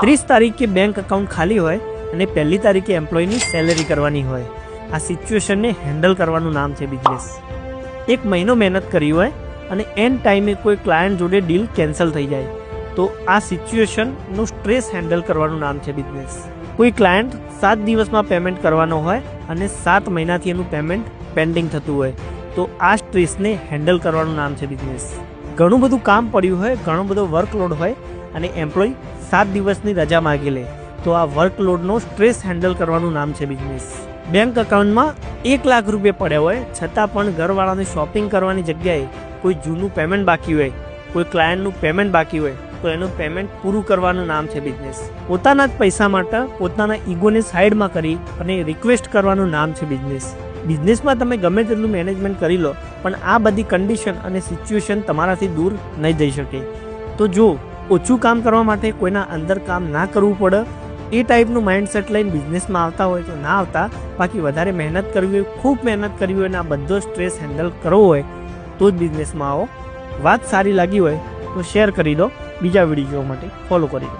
ત્રીસ તારીખે bank account ખાલી હોય અને પહેલી તારીખે એમ્પ્લોયની સેલેરી કરવાની હોય. આ સિચ્યુએશનને હેન્ડલ કરવાનું નામ છે બિઝનેસ એક મહિનો મહેનત કરી હોય અને એન ટાઈમે કોઈ ક્લાયન્ટ જોડે ડીલ કેન્સલ થઈ જાય, તો આ સિચ્યુએશનનું સ્ટ્રેસ હેન્ડલ કરવાનું નામ છે બિઝનેસ કોઈ ક્લાયન્ટ સાત દિવસમાં પેમેન્ટ કરવાનો હોય અને સાત મહિનાથી એનું પેમેન્ટ પેન્ડિંગ થતું હોય, તો આ સ્ટ્રેસને હેન્ડલ કરવાનું નામ છે બિઝનેસ ઘણું બધું કામ પડ્યું હોય, ઘણો બધો વર્કલોડ હોય અને એમ્પ્લોય સાત દિવસની રજા માગી લે. તો આ વર્કલોડનો સ્ટ્રેસ હેન્ડલ કરવાનું નામ છે બિઝનેસ. બેંક એકાઉન્ટમાં એક લાખ રૂપિયા પડ્યા હોય, છતાં પણ ઘરવાળાને શોપિંગ કરવાની જગ્યાએ કોઈ જૂનું પેમેન્ટ બાકી હોય, કોઈ ક્લાયન્ટનું પેમેન્ટ બાકી હોય, તો એનું પેમેન્ટ પૂરું કરવાનું નામ છે બિઝનેસ. પોતાના જ પૈસા માટે પોતાના ઈગોને સાઈડમાં કરી અને રિક્વેસ્ટ કરવાનું નામ છે બિઝનેસ. બિઝનેસમાં તમે ગમે તેટલું મેનેજમેન્ટ કરી લો, પણ આ બધી કન્ડિશન અને સિચ્યુએશન તમારાથી દૂર નહીં જઈ શકે. તો જો ઓછું કામ કરવા માટે કોઈના અંદર કામ ના કરવું પડે, એ ટાઈપનું માઇન્ડસેટ લઈને બિઝનેસમાં આવતા હોય તો ના આવતા. બાકી વધારે મહેનત કરવી હોય, ખૂબ મહેનત કરવી હોય અને આ બધો સ્ટ્રેસ હેન્ડલ કરવો હોય, તો જ બિઝનેસમાં આવો. વાત સારી લાગી હોય તો શેર કરી દો. બીજા વીડિયો માટે ફોલો કરી દો.